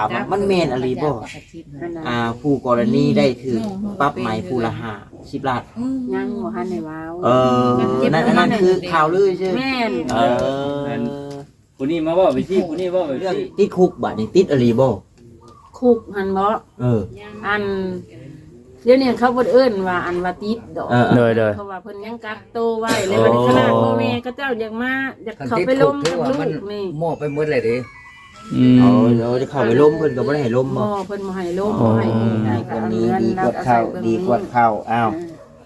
ามว่ามันแม่นอะไรบ่นั่นน่ะอ่า ผู้กรณีได้ถือปรับไหมผู้ละห้าสิบล้านยังบ่ทันได้ว้าวเออนั่นนั่นคือข่าวลือใช่ไหมแม่นเออผู้นี้มาเว่าไปที่ผู้นี้เว่าไปเรื่องที่ติดคุกบัดนี้ติดอะไรบ่คุกหันบ่เออ อันเดี๋ยวนี้เขาบ่เอิ้นว่าอันว่าติดดอกเออโดยโดยเพราะว่าเพิ่นยังกักโตวไว้เลยบัดนี้ขนาดพ่อแม่ก็เจ้าอยากมาอยากคันเข้าติดไปคุล้กมถืกัอบว่าลูมันกนี่หม้อไปหมดเลยดิ อืม เอาเดี๋ยวจะเข้าไปล้มเพิ่นก็บ่ได้ให้ล้มบ่บ่เพิ่นบ่ให้ล้มบ่ให้ดีให้กก็ว่าเอานี้เงินดีแล้กวว่าก็เข้าใส่ดีกว่าเข้าอ้าว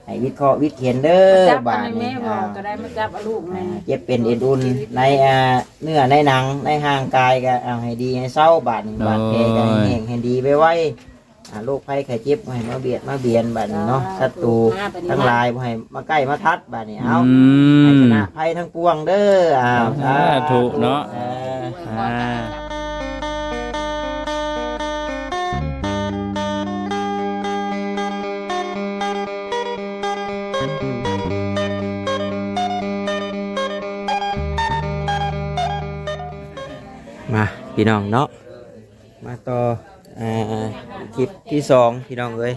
ให้วิเคราะห์วิเขียนเด้จัอบบาอัดนนี้นี้แม่บอกก็ได้มาจับเอาลูกแม่ เจ็บเป็นเอ็นอุ่นในอ่าเนื้อในหนังในห่างกายก็เอาให้ดีให้เศร้าบาดนี้บาดแผลก็ให้แห้งให้ดีไปไว้อ่าโรคภัยไข้เจ็บบ่ให้มาเบียดมาเบียนบาดนี้เนาะศัตรูทั้งหลายบ่ให้มาใกล้มาทัดบาดนี้เอา อืให้ชม นะภัยทั้งปวงเด้ออ้าวสาธุเนาะออ อ่า พี่น้องเนาะมาต่ออ่าคลิปที่สองพี่น้องเอ้ย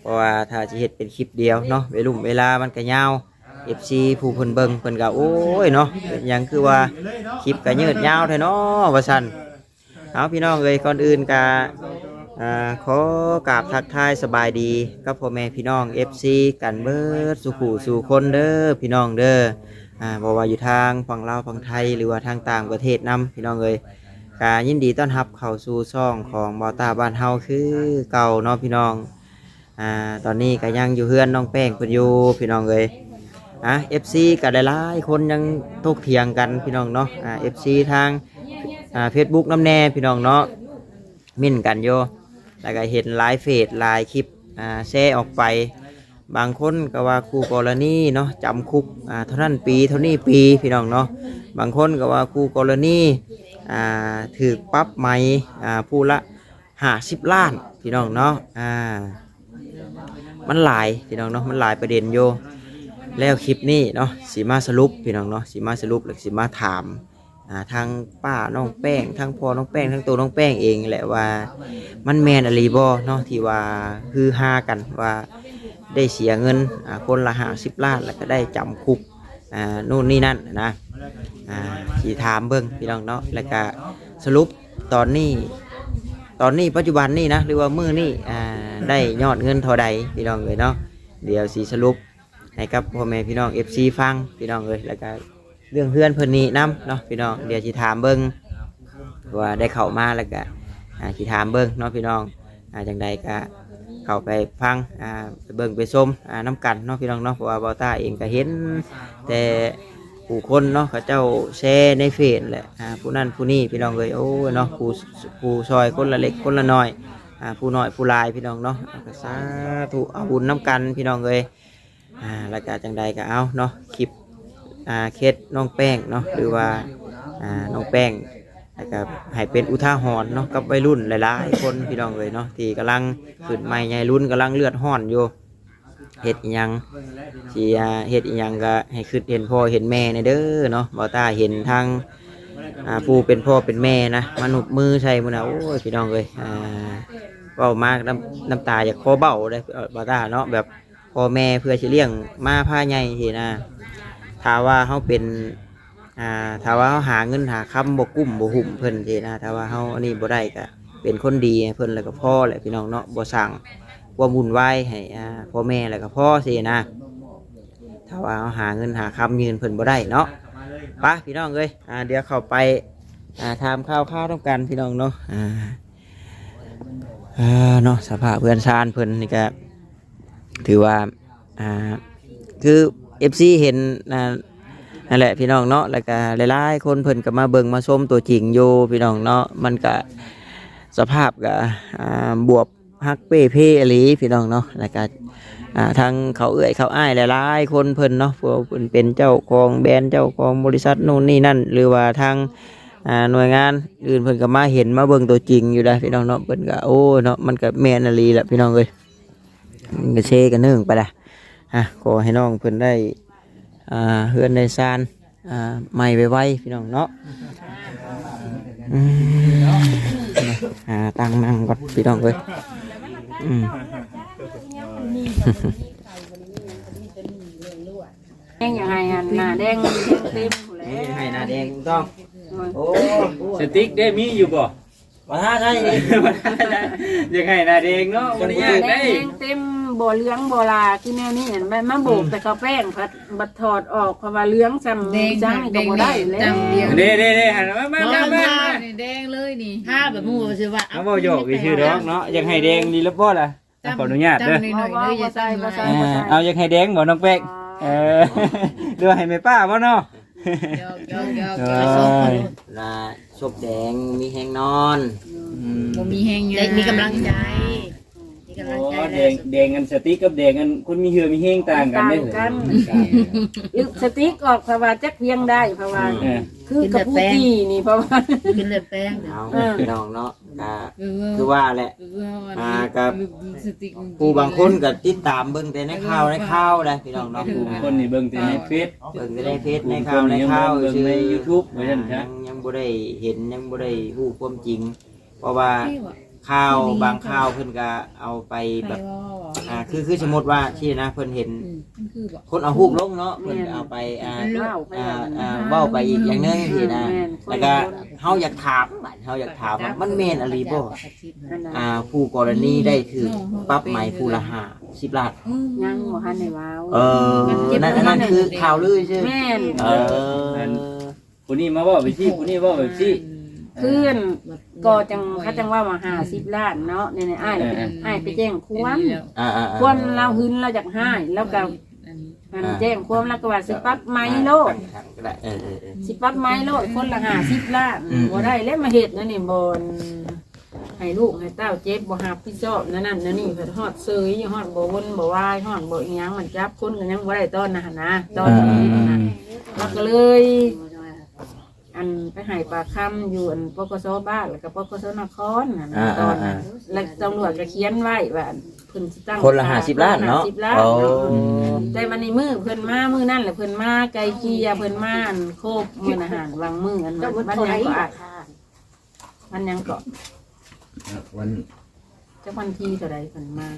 เพราะว่าถ้าจะเฮ็ดเป็นคลิปเดียวเนาะเวลุมเวลามันก็ยาว FC ผู้เพิ่นเบิ่งเพิ่นก็โอ้ยเนาะเป็นหยังคือว่าคลิปก็ยืดยาวแท้เนาะว่าซั่นเอาพี่น้องเอ้ยก่อนอื่นก็อ่าขอกราบทักทายสบายดีกับพ่อแม่พี่น้อง FC กันเบิดสุขุสู่คนเด้อพี่น้องเด้ออ่าบ่ว่าอยู่ทางฝั่งลาวฝั่งไทยหรือว่าทางต่างประเทศนํพี่น้องเอ้ย กายินดีต้อนรับเข้าสู่ช่องของบอตาบ้านเฮาคือเก่าเนาะพี่น้องอ่าตอนนี้ก็ยังอยู่เฮือนน้องแป้งเพิ่นอยู่พี่น้องเอ้ยอะ FC ก็หลายๆคนยังตกเถียงกันพี่น้องเนาะอ่า FC ทางอ่า Facebook น้ำแน่พี่น้องเนาะมิ่นกันโยแล้วก็เห็นหลายเฟซหลายคลิปอ่าแชร์ออกไป บางคนก็ว่าคู่กรณีเนาะจำคุกอ่าเท่านั้นปีเท่านี้ปีพี่น้องเนาะบางคนก็ว่าคู่กรณี อ่าถือปรั๊บไหมอ่าผู้ละห้าสิบล้านพี่น้องเนาะอ่ามันหลายพี่น้องเนาะมันหลายประเด็นโยแล้วคลิปนี้เนาะสีมาสรุปพี่น้องเนาะสีมาสรุปหรือสีมาถามอ่าทางป้าน้องแป้งทั้งพ่อน้องแป้งทั้งตัวน้องแป้งเองแหละว่ามันแมนอะไรบ่เนาะที่ว่าฮือฮากันว่าได้เสียเงินอ่าคนละห้าสิบล้านแล้วก็ได้จำคุกอ่านู่นนี่นั่นนะ อ่าสีถามเบิ้งพี่น้องเนาะแล้วก็สรุปตอนนี้ ตอนนี้ปัจจุบันนี่นะหรือว่ามือนี่อ่าได้ยอดเงินเท่าใดพี่น้องเลยเนาะเดี๋ยวสีสรุปให้กับพ่อแม่พี่น้อง FC ฟังพี่น้องเลยแล้วก็เรื่องเพื่อนเพิ่อนนี่นํเนาะพี่น้องเดี๋ยวสีถามเบิ้งว่าได้เข้ามาแล้วก็สีถามเบิ้งเนาะพี่น้องอ่าจังใดก็เข้าไปฟังอ่าไปเบิ้งไปชมอ่าน้ำกันเนาะพี่น้องเนาะเพราะว่าบอต้าเองก็เห็นแต่ ผู้คนเนาะเขาเจ้าแชร์ในเฟซแหละอ่าผู้นั่นผู้นี่พี่น้องเลยโอ้ยเนาะผู้ผู้ซอยคนละเล็กคนละน้อยอ่าผู้น้อยผู้หลายพี่น้องเนาะก็สาธุเอาบุญน้ำกันพี่น้องเลยอ่าแล้วก็จังใดก็เอาเนาะคลิปอ่าเคสน้องแป้งเนาะหรือว่าอ่าน้องแป้งแล้วก็ให้เป็นอุทาหรณ์เนาะกับวัยรุ่นหลายๆคนพี่น้องเลยเนาะที่กำลังขึ้นใหม่ใหญ่รุ่นกำลังเลือดห้อนอยู่ เฮ็ดหยังที่อ่าเฮ็ดหยังก็ให้คิดเห็นพ่อเห็นแม่ในเด้อเนาะบ่ตาเห็นทางอ่าผู้เป็นพ่อเป็นแม่นะมาหนุบมือใส่มื้อน่ะโอ้ยพี่น้องเอ้ยอ่าเว้ามากน้ำน้ำตาอยากคอเบ้าเลยเอ่อบ่ตาเนาะแบบพ่อแม่เพื่อสิเลี้ยงมาพาใหญ่ทีนะถ้าว่าเฮาเป็นอ่าถ้าว่าเฮาหาเงินหาคำบ่กุ้มบ่หุ่มเพิ่นทีนะถ้าว่าเฮาอันนี้บ่ได้ก็เป็นคนดีเพิ่นแล้วก็พ่อแหละพี่น้องเนาะบ่สั่ง ความวุ่นวายให้อ่าพ่อแม่แล้วก็พ่อสินะถ้าว่าเราหาเงินหาคำยืนเพิ่นบ่ได้เนาะไปะพี่น้องเอ้ยอ่าเดี๋ยวเข้าไปอ่าทำข้าวข้าวต้องกันพี่น้องเนาะอ่าอ่าเนาะสภาพเพื่อนชานเพิ่นนี่ก็ถือว่าอ่าคือเอฟซีเห็นอ่านั่นแหละพี่น้องเนาะแล้วก็หลายๆคนเพิ่นก็มาเบิ่งมาชมตัวจริงอยู่พี่น้องเนาะมันก็สภาพก็บวบ ฮักเป้เพ่อหลีพี่น้องเนาะแล้วก็อ่าทางเขาเอื้อยเขาอ้ายหลายๆคนเพิ่นเนาะพวกเพิ่นเป็นเจ้าของแบรนด์เจ้าของบริษัทนู่นนี่นั่น หรือว่าทางอ่าหน่วยงานอื่นเพิ่นก็มาเห็นมาเบิ่งตัวจริงอยู่ได้พี่น้องเนาะเพิ่นก็โอ้เนาะมันก็แม่นอลีแหละพี่น้องเอ้ยมันก็เชกันนึ่งไปละอะขอให้น้องเพิ่นได้อ่าเฮือนได้ซานอ่าใหม่ไวๆพี่น้องเนาะอืมหาตังนั่งก่อนพี่น้องเอ้ย อืมแดงยังไงอันหน้าแดงเต็มผู้แล้นี่วให้หนาแดงต้อง โอ้สติ๊กได้มีอยู่บ่มาท่าใช่ดิยังไงนะเด็กเนาะบ่ได้ยากแดได้งเต็มบ่เหลืองบ่ลาคือแนวนี้เห็นไหมมาโบกแต่เขาแป้งพัดบัดถอดออกเพราะว่าเหลืองซ้ำแดงจังก็บ่ได้แล้วจำเดียวเด้เด้เด้หันมามามามามามามานี่ แดงเลยนี่ห้าแบบหมูชื่อว่าเอาบ่โยกอีชื่อดอกเนาะยังให้แดงดีแล้วบ่ล่ะขออนุญาตเด้อจำหน่อยๆเลยอย่าใส่มาเออเอายังให้แดงบ่น้องเป๊กเออหรือว่าให้แม่ป้าบ่เนาะยอกยอกยอกเออยอกสองคนลาศพแดงมีแหงนอน บ่มีแหงอยู่มีกำลังใจมี กำลังโอ้ใจแดงแดงกันสติ๊กกับแดงกันคนมีเหือมีเฮงต่างกันเด้อลึกสติ๊กออกเพราะว่าจักเพียงได้เพราะว่าเออคือกระพุ้จี้นี่เพราะว่า กินเลือดแป้งเอาเออพี่น้องเนาะก็คืคือว่าแหละมากับสติกผู้บางคนก็ติดตามเบิ่งแต่ในข่าวในข่าวได้พี่น้องเนาะผู้คนนี่เบิ่งแต่ในเฟซ เบิ่งแต่ในเฟซในในข่าวในข่าวเบิ่งชื่อใน YouTube ไว้นั่นยัซะงยังบ่ได้เห็นยังบ่ได้รู้ความจริง เพราะว่า ข่าวบางข่าวเพิ่นก็เอาไปแบบ อ่า คือคือสมมติว่าที่นะเพิ่นเห็นคือบ่คนเอารูปลงเนาะเพิ่นเอาไปอ่าเล่าไปอ่าอย่างนั้นอ่าเว้าไปอีกอย่างหนึงที่นะ แม่นแล้วก็เฮาอยากถามบัดเฮาอยากถามว่ามันแม่นอหลีบ่นั่นน่ะอ่า ผู้กรณีได้ถือปรับไหมผู้ละห้าสิบล้านยังบ่ทันได้ว้าวเออนั่นนั่นคือข่าวลือใช่ไหมแม่นเออผู้นี้มาเว้าไปที่ผู้นี้เว้าไปที่ เพื่อนก็จังเขาจังว่ามาหาสิบล้านเนาะเนี่ยๆอ้ายอ้ายไปแจ้งความอ่าอ่าอ่า ความเราหึนเราอยากให้แล้วก็มันแจ้งความแล้วก็ว่าสิปรับไหมโลดก็ได้เออเออเออ สิปรับไหมโลดคนละหาสิบล้านอืม บ่ได้แล้วมาเฮ็ดนั่นนี่บนให้ลูกให้เต้าเจ็บบ่หับผิดชอบนั่นนั่นนั่นนี่เพิ่นฮอดเซยฮอดบ่วนบ่วายฮอดบ่อีหยังมันจับคนก็ยังบ่ได้ตอนนะหั่นนะตอนนี้นะแล้วก็เลย อันไปให้ปากคำอยู่อันปกสบ้านแล้วก็ปกสนครน่ะนะอ่าตอ่าอนอ่านั้นแล้วตำรวจก็เขียนไว้ว่าเพิ่นสิตั้งคนละห้าสิบล้านเนาะค50ล้านโอ้ แต่วันนี้มือเพิ่นมามือนั่นแหละเพิ่นมาไกลเกลียเพิ่นมาอันโคบมื้ออาหารวางมืออันนั้นวันยังก็อาจวันยังก็วันจะวันที่เท่าใดเพิ่นมา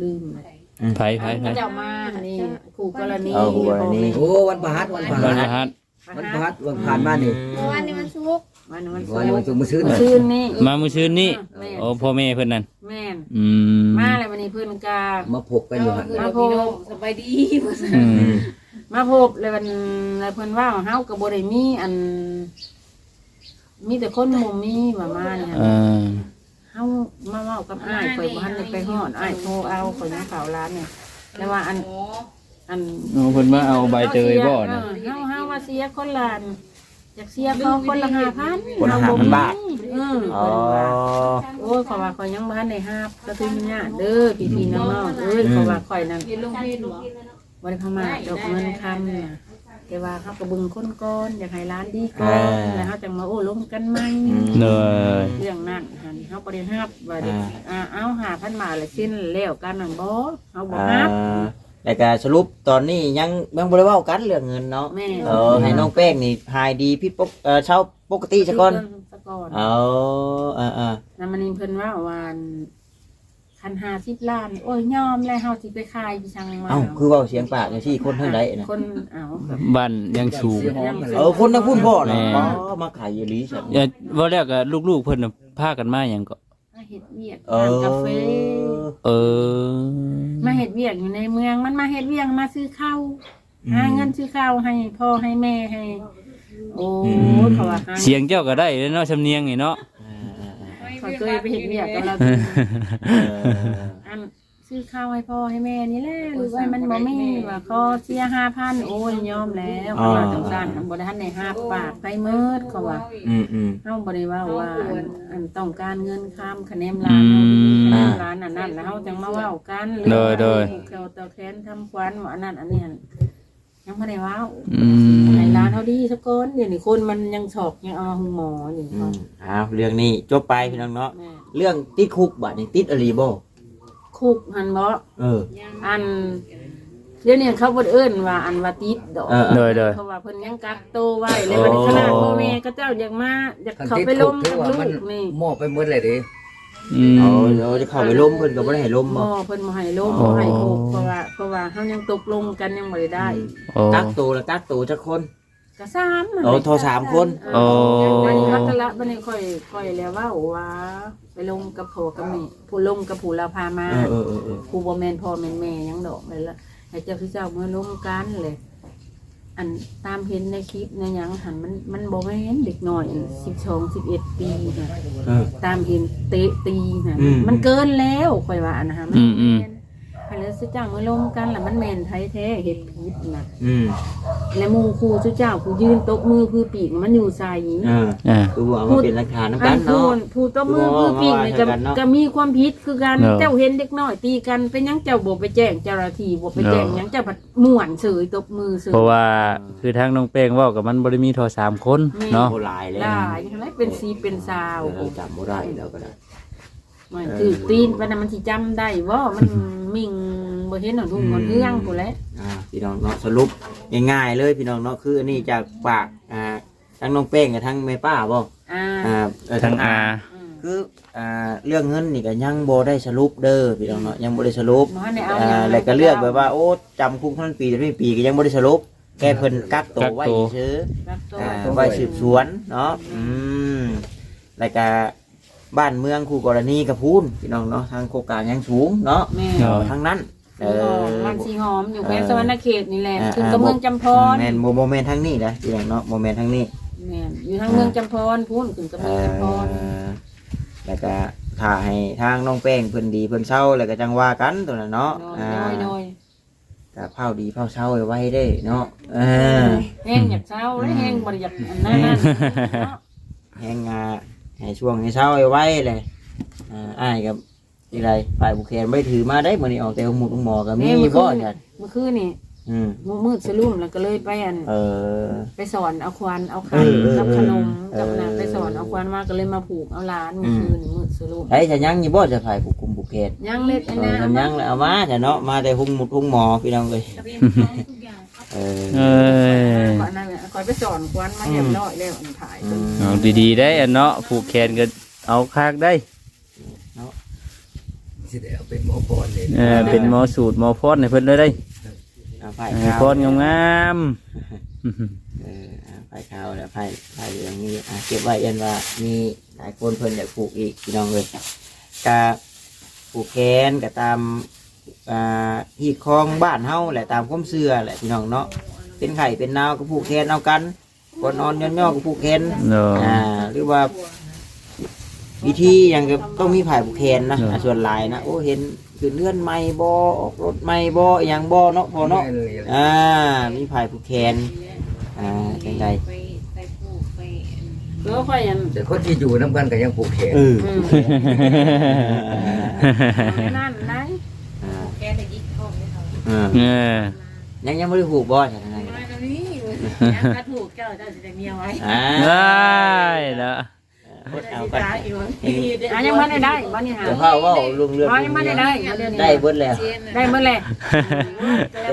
ลืมเลยไผไผไผเจ้ามานี่คู่กรณีเอาคู่กรณีโอ้วันพฤหัสวันพฤบรหัรสทัด วันพฤหัสวันผ่านมานี่วันนี้มันชุกวันวันวันวันจุกมาซื้อคืนนี้มามื้อชื่นนี้แม่นโอ้พ่อแม่เพิ่นนั่นแม่นอืมมาแล้ววันนี้เพิ่นก็มาพบกันอยู่หันมาโพบสบายดีว่าซั่นอืมมาพบเลยวันแล้วเพิ่นว่าเฮาก็บ่ได้มีอัน มีแต่คนบ่มีว่ามาเนี่ยเออเฮามาเว้ากับอ้ายข่อยบ่ทันได้ไปฮอดอ้ายโทรเอาข่อยยังข่าวร้านเนี่ยแต่ว่าอันอันโอ้เพิ่นมาเอาใบเตยบ่นะเออเฮาเฮา ว่าเสียคนละอันอยากเสียเขาคนละ5,000คนละ5,000บาท เอออ๋อ โอ้ยขอยว่าข่อยยังบ่ทันได้ฮับกระตุ้นญาติเด้อพี่ๆน้องๆเอ้ยขอยว่าข่อยนั่นลงเพจบ่บริพมาดอกเงินคำเนี่ยแต่ว่าเขากระบึงคนก้อนอยากให้ร้านดีก่อนอ่า แล้วเขาจะมาโอ้ล้มกันไหมเนยเรื่องนั้นหันเขาบริหับว่าเด็กอ่าเอาหาพันมาเลยสิ้นแล้วกันนั่นบ่เขาบ่อ่าฮับ แล้วก็สรุปตอนนี้ยังยังบ่ได้เว้ากันเรื่องเงินเนาะแม่เออให้น้องแป้งนี่หายดีผิดปกเออเช้าปกติซะก่อนสะก่อนเอาอ่าอ่าแล้วมันนี่เพิ่นว่าวันคันหาสิบล้าน โอ้ยยอมแล้วเฮาสิไปขายพี่ช่างมาเอ้าคือเว้าเสียงปากจังซี่คนทางใดนะคนเอาแบบบ้านยังสูงเออคนทางพุ่นพ่อน่ะแม่อ๋อมาขายอยู่ลีซั่นอย่าว่าแล้วก็ลูกๆเพิ่นน่ะพากันมาหยังก็มาเฮ็ดเวียกเอร้านอกาแฟเออมาเฮ็ดเวียกอยู่ในเมืองมันมาเฮ็ดเวียกมาซื้อข้าวหาเงินซื้อข้าวให้พ่อให้แม่ให้ โอ้ยเขาว่าหาเสียงเจ้าก็ได้เด้อเนาะสำเนียงนี่เนาะเขาเคยไปเห็นเวียกกับเรา เอออัน ซื้อข้าวให้พ่อให้แม่นี่แหละหรือว่ามันบ่มีว่าเขาเสียห้าพันโอ้ยยอมแล้วเขาว่าจังซั่นอันบ่ได้ทันได้ห้าปากไปเมิดเขาว่าอืมอืม เฮาบ่ได้ว่าว่าอันอันต้องการเงินค้ำคะแนนร้านเฮาดีคะแนนร้านอันนั้นแล้วเฮาจังมาเว้ากันโดยโดยเราตะแคนทำควันว่าอันนั้นอันนี้หั่นยังบ่ได้เว้าอืมในร้านเขาดีสักคนเดี๋ยวนี้คนมันยังฉอกยังเอาหมออยู่อืมอ้าวเรื่องนี้จบไปพี่น้องเนาะแม่เรื่องติดคุกบัดนี้ติดอหลีบ่ คุกหันบ่เออ อันเดี๋ยวนี้เขาบ่เอิ้นว่าอันว่าติดดอกเออ โดยโดย เพราะว่าเพิ่นยังกักโตวไว้เลยวันนี้ขนาดพ่อแม่ก็เจ้าอยากมาอยากคันเขาติดไปคุล้กมถืกัอบว่าลูมันกนี่มอบไปหมดเลยดิอืม เอาเดี๋ยวจะเข้าไปล้มเพิ่นก็บ่ได้ให้ล้มบ่บ่เพิ่นบ่ให้ล้มโอ้บ่ให้โกเพราะว่าเพราะว่าเฮายังตกลงกันยังบ่ได้ได้ โอ้กักตัวแล้วกักตัวจักคน ก็ซ้ำโอ้โทรสามคนโอ้ อันนี้รักละบัดนี้ค่อยค่อยแล้วว่าว่าไปลงกับพ่อกับแม่ผู้ลงกับผู้เราพามาเออเออเออผู้บ่แม่นพ่อแม่นแม่หยังดอกเลยละให้เจ้าพี่เจ้าเมื่อลงกันเลย อันตามเห็นในคลิปในหยังหันมันมันบ่แม่นเด็กน้อย12 11ปีน่ะเออ ตามเห็นเตะตีน่ะอืม มันเกินแล้วค่อยว่านะฮะมัอืมอืมแม่นให้แล้ว สิเจ้าเมื่อลงกันแล้วมันแม่นไทยแท้เฮ็ดผิดน่ะอืมและหมูครูสุเจ้าผู้ยืนตบมือคือปีกมันอยู่ใส่เอออ่า คือว่ามันเป็นหลักฐานนำอักันนผู้เนาะ ผู้ตบมือคือปีกนี่ก็ว่ากันเนาะ ก็มีความผิดคือกันเนาะ เจ้าเห็นเด็กน้อยตีกันเป็นหยังเจ้าบ่ไปแจ้งเจ้าหน้าที่บ่ไปแจ้งหยังเจ้าผัดม่วนเฉยตบมือเฉยเพราะว่าคือทางน้องเป้งเว่ากับมันบ่ได้มีโทรสามคนเนาะ โบราณเลยได้ทั้งนั้นเป็นสีเป็นสาวเออจำบ่ได้แล้วก็ได้ มันคือตีนปานนั้นมันสิจำได้บ่ามัน มิง บ่เห็นหนอนทุ่งหนอนเฮืองพู้นแหละอ่าพี่น้องเนาะสรุปง่ายๆเลยพี่น้องเนาะคืออันนี้จากปากอ่าทั้งน้องเป้งกับทั้งแม่ป้าบ่อ่าอ่าเออทางอา อืมคืออ่าเรื่องเงินนี่ก็ยังบ่ได้สรุปเด้อพี่น้องเนาะยังบ่ได้สรุป บ่ทันได้เอาอ่าแล้วก็เลือกแบบว่าโอ้จำคุกทั้งปีแต่ไม่ปีก็ยังบ่ได้สรุปแค่เพิ่นกักตัวไว้เฉยรับตัวอ่าไว้สืบสวนเนาะอืมแล้วก็บ้านเมืองคู่กรณีกับพูนพี่น้องเนาะทางโครงการยังสูงเนาะแม่เนาะทางนั้น เอเออมันสีหอมอยู่เออแม่สวรรณเขตนี่แหละอ่าถึงกับเมืองจำพรแมนโมเมนต์ทางนี้นะพี่น้องเนาะโมเมนต์ทางนี้แม่นอยู่ทางเมืองจำพรพูนถึงกับเอเมืองจำพรอแล้วก็ถ้าให้ทางน้องแป้งเพิ่นดีเพิ่นเศร้าแล้วก็จังว่ากันตัวนั้นเนาะโดอ่ายโดยก็เผาดีเผาเศร้าไว้ได้เนาะเออแห้งอยากเช้าและแห้งบริยักอันนั้นนั่นเนาะแหงอ่าให้ช่วงให้เศร้าไว้เลยอ่าอ้ายกับ ที่ไรฝ่ายบุคคลไม่ถือมาได้มื้อนี้ออกแต่หมุดหมอก็มีแม่เมื่อคืบ่นเนี่ยเมื่อคืนนี่อืมมืดมืดสลุ่มแล้วก็เลยไปอันเออ ไปสอนเอาควันเอาไข่เออเออกับขนมเออกับน้ำไปสอนเอาควันมาก็เลยมาผูกเอาหลานเมื่อคืนนี่มืดสลุ่มไอ้จะยังอยู่บ่จะฝ่ายผู้คุมบุคคลยังเล็ดไอ้เอนะอทำยังแล้วเอามาแต่เนาะมาแต่หุ่งหมุดหุ่งหมอพี่น้องเลยเออเอ้ยก่อนนั้นเนี่ยก่อนไปสอนควันมาเรียบร้อยแล้วอันถ่ายอืมเอาดีๆได้อันเนาะผูกแขนก็เอาคากได้ สิได้เอาเป็นหมอพรเลยเออเป็นหมอสูตรหมอพรให้เพิ่นเลยได้เอาไผ่ให้ขาวพรงามๆเออเอาไผ่ขาวแล้วไผ่ไผ่เหลืองนี่อะเก็บไว้ยันว่ามีหลายคนเพิ่นอยากปลูกอีกพี่น้องเลยกะปลูกแคนกะตามอ่าที่คลองบ้านเฮาแหละตามความเชื่อแหละพี่น้องเนาะเป็นไข่เป็นนาวก็ปลูกแคนเอากันคนนอนย่อนๆก็ปลูกแคนเนาะอ่าหรือว่า วิธีอย่างก็ต้องมีผ่ายผูกแขนนะเนอะอ่าส่วนหลายนะโอ้เห็นคือเลื่อนไม่บอออกรถไม่บออหย่างบอเนาะพอเนาะแม่เลยอ่ามีผ่ายผูกแขนอ่าจังใดแล้วค่อยอันแต่คนที่อยู่น้ำกันก็ยังผูกแขนเอออืมนั่นไหนอ่าแกแต่ยิกท้องให้เขาอ่าเออยังยังไม่ได้ผูกบอใช่ไหมมาตรงนี้ถ้าถูกเจ้าเจ้าจะได้เมียไว้อ่าได้แล้ว เอากันตาอีกวันอะยังไม่ได้ได้บ้านนี้หาเดี๋ยวพ่อเว่าลุงเรื่องอ๋อยังไม่ได้ได้เดี๋ยวนี้ได้เบิดแล้ว ได้เมื่อไร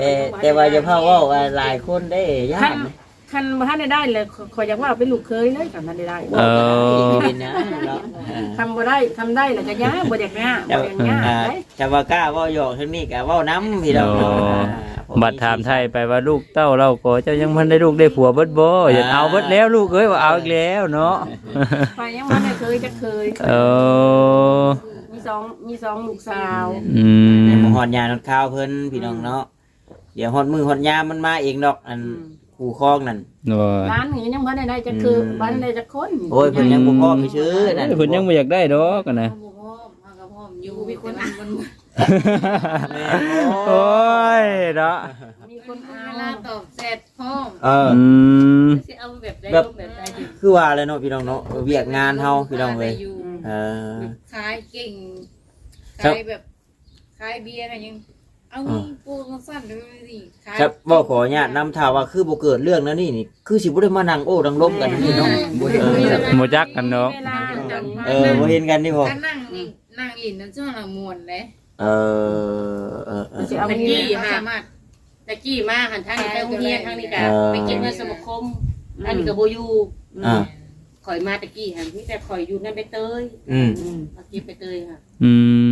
แต่แต่ว่าจะพ่อเว่าว่าหลายคนได้ยาคักนนะคันบ่ทันได้ได้เลยขอขออยากว่าเป็นลูกเคยเลยคันทันได้ได้เอออีกนิดนะเนาะอ่าทำบ่ได้ทำได้แล้วก็ยากบ่อยากยากบ่จะอยากยากอ่าได้ จะว่ากล้าเว่าหยอกทั้งนี้กะว่าน้ำพี่น้องโอ้อ่าผม บัดถามไทยไปว่าลูกเต้าเราก็เจ้ายังพันได้ลูกได้ผัวเบิดบ่อย่าเอาเบิดแล้วลูกเอ้ยว่าเอาอีกแล้วเนาะไปยังบ่ได้เคยจะเคย เออมีสองมีสองลูกสาวอืมหมหอดยาหอดข้าวเพิ่นพี่น้องเนาะเดี๋ยวหอดมือหอดยามมันมาเองดอกอันขู่คลองนั่นโอ้ยร้านนี้ยังบ่ได้ได้จะคือบ้านได้จะคนโอ้ยเพิ่นยังบ่พอมีชื่อนั่นเพิ่นยังบ่อยากได้ดอกอะนะพ่อพ่อมากับพ่ออยู่มีคนอ่านมันแม่โอ้ย เนาะมีคนเวเอาลาตอบเสร็จพ่อเอออืมจะเอาแบบใดแบบใดดีคือว่าเลยเนาะพี่น้องเนาะเวียกงานเฮาพี่น้องเลยเออขายเก่งครับขายแบบขายเบียร์กันยังเอาเงินปูกันสั้นดูสิขายครับบ่ขออนุญาตนำข่าวว่าคือบ่เกิดเรื่องนั้นนี่นี่คือสิบ่ได้มานั่งโอ้ดังลมกันพี่น้องบ่เห็นเออบ่จักกันเนาะเวลาจังเออบ่เห็นกันนี่พ่อก็นั่งนี่นั่งอินนั่นช่วงละมวนเลย เออเออเออสิเอาตะไปกี้กี้สามารถแต่ตะกี้มาหันทางนี้ไปโรงเรียนทางนี้ก็เออ ไปเก็บเงินสมาคมอันนี้ก็บ่อยู่อ่า ข่อยมาตะกี้หันมีแต่ข่อยอยู่นั่นไปเตยอืมอืมมาเก็บไปเตยค่ะ อืม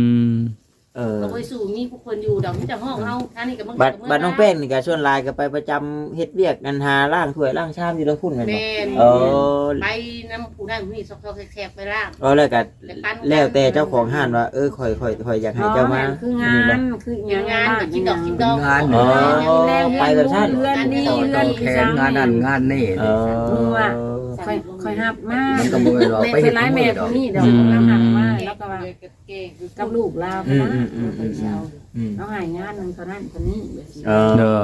เออก็บ่สู่มีผู้คนอยู่ดอกมีแต่ห้องเฮาทางนี้ก็มึงบัดบัดน้องแป้งนี่ก็ชวนหลายก็ไปประจำเฮ็ดเวียกกันหาล้างถ้วยล้างชามอยู่ตรงพุ่นแม่นบ่แม่นเออไปน้ำผู้นั้นผู้นี้ซอกๆแคบๆไปล่าง เออแล้วก็ไปปั้นแล้วแต่เจ้าของห้านว่าเออข่อยข่อยข่อยอยากให้เจ้ามาคืองานคือหยังงานก็กินดอกกินดอกงาน อ๋อนี่ไปแบบนั้นเรือนนี่ต่อเรืต่ออนแขนงานนั่นงานนี่เออ ค่อยค่อยหับมามันก็บ่แม่นว่าไปไปเฮ็ดร้ายมืแม่อดคอนกนี้เดี๋ยวเราหับมาแล้วก็ว่าเก๋คือกับลูกเราอืมนะอืมอืมอืมเช้าอืมเอาหายงานนึงเท่านั้นคนนี้เออเด้อ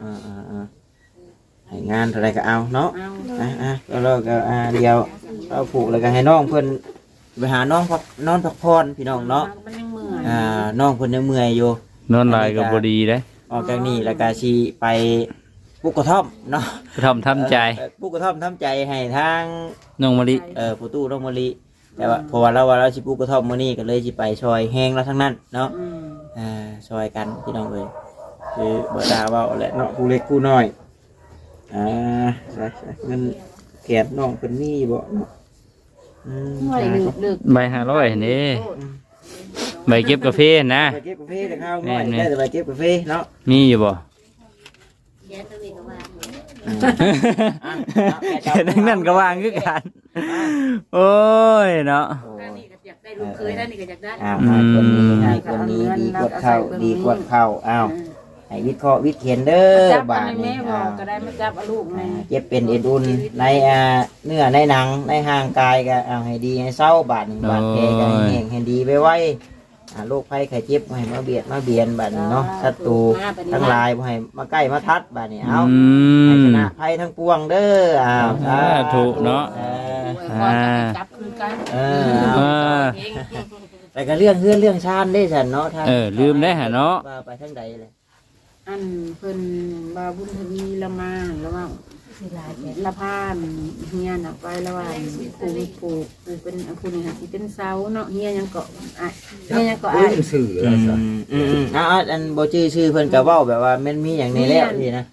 เออเออเออให้งานเท่าไรก็เอาเนาะเอาอะอะแล้วเราก็อ่าเดียวเราผูกแล้วก็ให้น้องเพิ่นไปหาน้องพักนอนพักผ่อนพี่น้องเนาะมันยังเมื่อยอ่าน้องเพิ่นยังเมื่อยอยู่นอนหลายก็บ่ดีเด้ออกจากนี้แล้วก็สิไป ปลูกกระท่อมเนาะทำทำใจเออปลูกกระท่อมทำใจให้ทางน้องมะลิเอ่อประตูน้องมะลิแต่ว่าเพราะว่าเราว่าเราสิปลูกกระท่อมมื้อนี้ก็เลยสิไปซอยแห้งแล้วทั้งนั้นเนาะอืมอ่าซอยกันพี่น้องเอ้ยคือบ่ตาเว้าแหละเนาะผู้เล็กผู้น้อยอ่าใช่ๆเงินแขนน้องเพิ่นมีบ่เนาะอืมห่วยลึกลึกใบห้าร้อยนี่ใบเก็บกาแฟนะ ไปเก็บกาแฟแต่ข้าวน้อยแม่นๆ ได้แต่ไปเก็บกาแฟเนาะ มีอยู่บ่แย่ตัวนี้ก็ว่าดังนั้นก็วางคือกัน โอ้ยเนาะทางนี้ก็อยากได้ลูกเคยทางนี้ก็อยากได้ อ้าวให้คนนี้ให้คนนี้ดีกว่าเข้าดีกว่าเข้าอ้าวให้วิเคราะห์วิเคราะห์เด้อจับบาอัดนนี้นี้แม่บออ้ากวก็ได้มาจับเอาลูกแม่เจ็บเป็นเอ็ดอุ่นในอ่าเนื้อในหนังในห่างกายก็เอาให้ดีให้เศร้าบาดนี้บาดแผลก็ให้แห้งให้ดีไปไว้ อ่าโรคภัยไข้เจ็บบ่ให้มาเบียดมาเบียนบาดนี้เนาะศัตรูทั้งหลายบ่ให้มาใกล้มาทัดบาดนี้เอาอืให้ชมนะภัยทั้งปวงเด้ออ้าวอ่าถูกเนาะออก่อนจะไปจับคือกันเออเอเอาอแต่ก็เรื่องเฮือนเรื่องชาญได้ฉันเนาะท่านเออลืมได้หะเนาะ ว่าไปทั้งใดเลยอันเพิ่นบาบุญทวีละมาแล้วว่า ละพานเฮียน่ะไปแล้วว่าปูปูปูเป็นผู้นี่ค่ะสิเป็นเสาเนาะเฮียยังเกาะอะเฮียยังเกาะอ้อะยสื่ออืแล้วมซะอืมอืมอ่าอันโบชื่อชื่อเพิ่นก็เว้าแบบว่ามันมีอย่างในแล้วทีนะ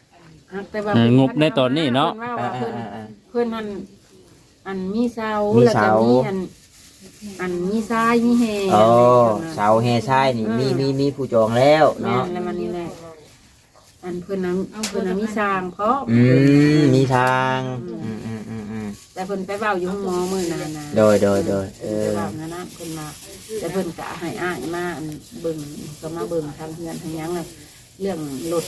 แต่ว่าเอองบในตอนนี้เนาะ พิ่ว่อ่าเพิ่นอ่าอ่าเพิ่นอันอันมีเสามีแล้วเสา ก็มีอันอันมีทรายมีแหโอ้อเสาแฮชายนี่มีมีมีผู้จองแล้วเนาะนแล้วมันนี่แหละ อันเพิ่นน่ะเพิ่นน่ะมีสร้างเพราะอืมมีทางอืมอืมอืมอืมแต่เพิ่นไปเว้าอยู่ห้องหมอมื้อนั้นน่ะโดยโดยโดยเอเอออว่านั่นนะเพิ่นมาแต่เพิ่นก็ให้อ้ายมาอันเบิ่งก็มาเบิ่งทางเฮือนทางหยังน่ะเรื่องรถ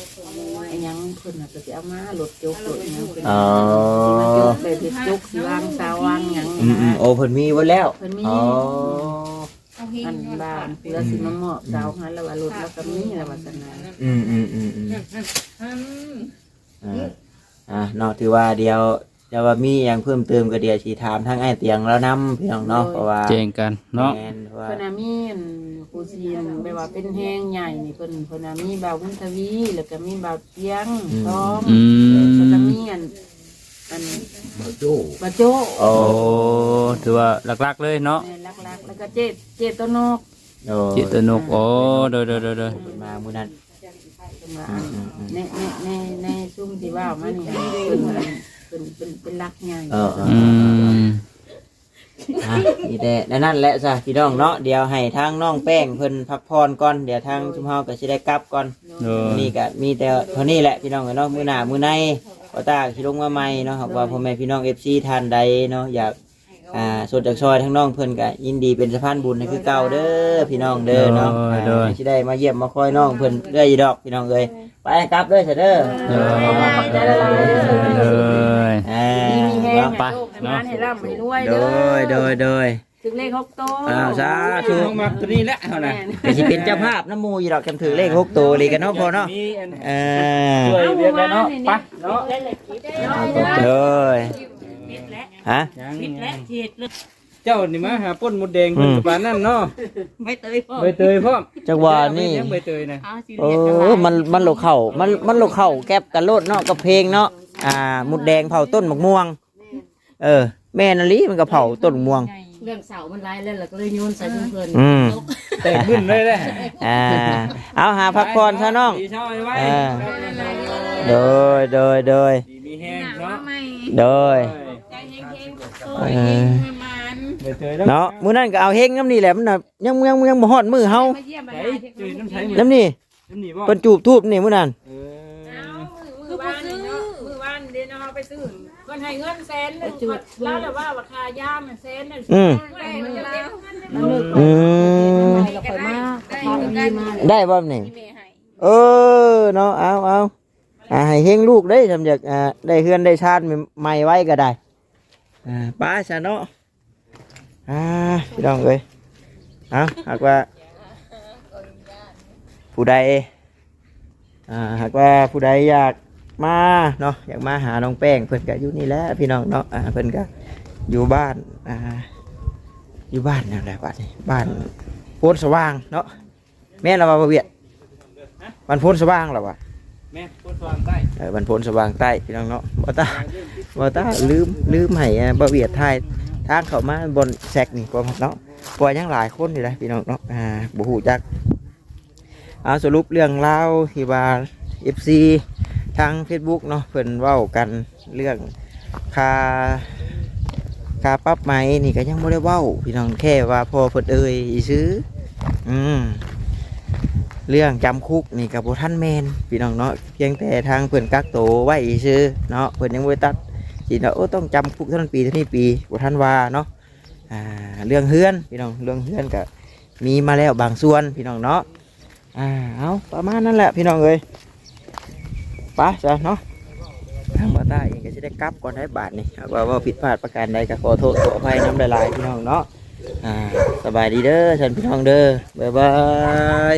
ไอ้หยังเพิ่นน่ะก็สิเอามารถจกรถหยังเพิ่นอ๋อ สิมาจกไปเฮ็ดจกสิวางสาวางหยังอืมอืมนะ โอ้เพิ่นมีไว้แล้วเพิ่นมี อ๋อ เอาเฮงอันบ้านเพื่อสิมามอบสาวหันแล้วว่ารถแล้วก็มีแล้วว่าซั่นน่ะอืมอืมอืมอืมอืมอ่าอ่าเนาะถือว่าเดียวเดี๋ยวว่ามีอย่างเพิ่มเติมก็เดียวสิถามทั้งไอ้เตียงแล้วนํพี่น้องเนาะเพราะว่าเจงกันเนาะแม่นเพราะว่า เพิ่นน่ะมีอันผู้เสียนแบบว่าเป็นแห้งใหญ่นี่เพิ่นเพิ่นน่ะมีบ่าววุ้นทวีแล้วก็มีบ่าวเตียงท้องอืเพิ่นก็มมีอัน อันบ่โจ้บ่โจ้โอ้โอ้ถือว่าหลักๆเลยเนาะแม่ลักๆแล้วก็เจดเจดตัวนกโอ้จิตนกโอ้โดยโดยโดยโดยเพิ่นมามื้อนั้นเพิ่นว่าอันในในในในซุ่มที่ว่ามานี่เพิ่นว่าเพิ่นเป็นเป็นรักใหญ่เออเออ อืมอะนี่แต่นั่นนั่นแหละจ้ะพี่น้องเนาะเดี๋ยวให้ทางน้องแป้งเพิ่นพักผ่อนก่อนเดี๋ยวทางชุมเฮาก็สิได้กลับก่อนโดยนี่ก็มีแต่เท่านี้แหละพี่น้องเนาะมื้อหน้ามื้อใน ก็ตาสิลงมาใหม่เนาะครับว่าพ่อแม่พี่น้อง FC ท่านใดเนาะอยากอ่าสดจากซอยทั้งน้องเพิ่นก็ยินดีเป็นสะพานบุญให้คือเก่าเด้อพี่น้องเด้อเนาะอ่าสิได้มาเยี่ยมมาคอยน้องเพิ่นเรื่อยอยู่ดอกพี่น้องเอ้ยไปกลับเด้อเสยเด้อโดยโดยอ่ามีแห้งไปเนาะเนาะให้ร่ำให้รวยโดเด้อ ยโดยโดย ถึงเลขหกโตอ้าวสาธุน้องมาตัวนี้แหละเอานะก็สิเป็นเจ้าภาพน้ำมูอยู่ดอกจำถือเลขหกตัวเลยกันเนาะพอเนาะมีอันเออช่วยเรียกได้เนาะไปเนาะเลยฮะยังปิดและเฮ็ดเลยเจ้านี่มาหาป้นมดแดงเพิ่นกับปานนั่นเนาะไม่เตยพ่อใบเตยพร้อมจังหวะนี่ยังใบเตยนะเอาสิเอเรียกกันอว่ามัน มันหลกเข่ามัน มันหลกเข่าแก็บกันโลดเนาะกับเพลงเนาะ อ่ามุดแดงเผาต้นมะม่วง เออ แม่นาลีมันก็เผาต้นมะม่วง เรื่องเสามันร้ายแล้วเราก็เลยโยนใส่เพิ่นอืมเตะบึ้นเลยเลยอ่า เอาหาพักผ่อนซะน้อง ดีเช่าไว้ไว้อ่าโดยโดยโดยดีมีแห้งหนาเนาะมาใหม่โดยใจเย็นๆโอ้ยเย็นประมาณเดี๋ยวเจอแล้วเนาะมื้อนั้นก็เอาเฮงน้ำนี่แหละมันน่ะยังยังยังบ่ฮอดมือเฮามาเยี่ยมมาใช้หาเทคโนจุยโลน้ำยีใช้มือน้ำนี่น้ำหนีบ่เพิ่นจูบทูบนี่มื้อนั้นเออมือบ้านนี่เนาะมือบ้านเดี๋ยวเนาะเอาไปซื้อ เพิ่นให้เงินแสนหนึงแล้วแต่ว่าราคายามันแสนหนึงอืมแม่มันจะเก็บเงินมันเลิกอืมก็ค่อยมาได้พาเหมือนดีกันมาได้บ่นี่ที่แม่ให้เออเนาะเอาเอาอ่าให้เฮงลูกได้ทำจากอ่าได้เฮือนได้ชาติใหม่ไว้ก็ได้อ่าป้าซะเนาะอ่าพี่น้องเอ้ยเอาหากว่า ผู้ใดอ่าหากว่าผู้ใดอยาก มาเนาะอยากมาหาน้องแป้งเพิ่นก็อยู่นี่แหละพี่น้องเนาะอ่าเพิ่นก็อยู่บ้านอ่าอยู่บ้านนั่นแหละบ้านนี้บ้านโพนสว่างเนาะแม่นเราว่าบ่เวียดบ้านโพนสว่างเหรอวะแม่ต้นสว่างใต้เออบ้านโพนสว่างใต้พี่น้องเนาะบ่ตาบ่ตาลืมลืมให้อ่าบ่เวียดทายทางเข้ามาบนแซกนี่พอเนาะเพราะว่ายังหลายคนอยู่เลยพี่น้องเนาะอ่าบ่ฮู้จักเอาสรุปเรื่องเล่าวที่ว่า FC ทาง Facebook เนาะเพิ่นเว้ากันเรื่องค่าค่าปรับไหมนี่ก็ยังบ่ได้เว้าพี่น้องแค่ว่าพอเพิ่นเอ่ยอีซื้ออืมเรื่องจำคุกนี่ก็บ่ทันแมนพี่น้องเนาะเพียงแต่ทางเพิ่นกักโตวไว้อีซื้อเนาะเพิ่นยังได้ตัดสิเนาะโอ้ต้องจำคุกเท่านั้นปีเท่านี้ปีบ่ทันว่าเนาะอ่าเรื่องเฮือนพี่น้องเรื่องเฮือนก็มีมาแล้วบางส่วนพี่น้องเนาะอ่าเอาประมาณนั้นแหละพี่น้องเอ้ย ไปจ้ะเนาะทางบาต้าเองก็จะได้กลับก่อนได้บาทนี่หากว่าว่าผิดพลาดประการใดก็ขอโทษขออภัยน้ำลายๆพี่น้องเนาะสบายดีเด้อฉันพี่น้องเด้อบ๊ายบาย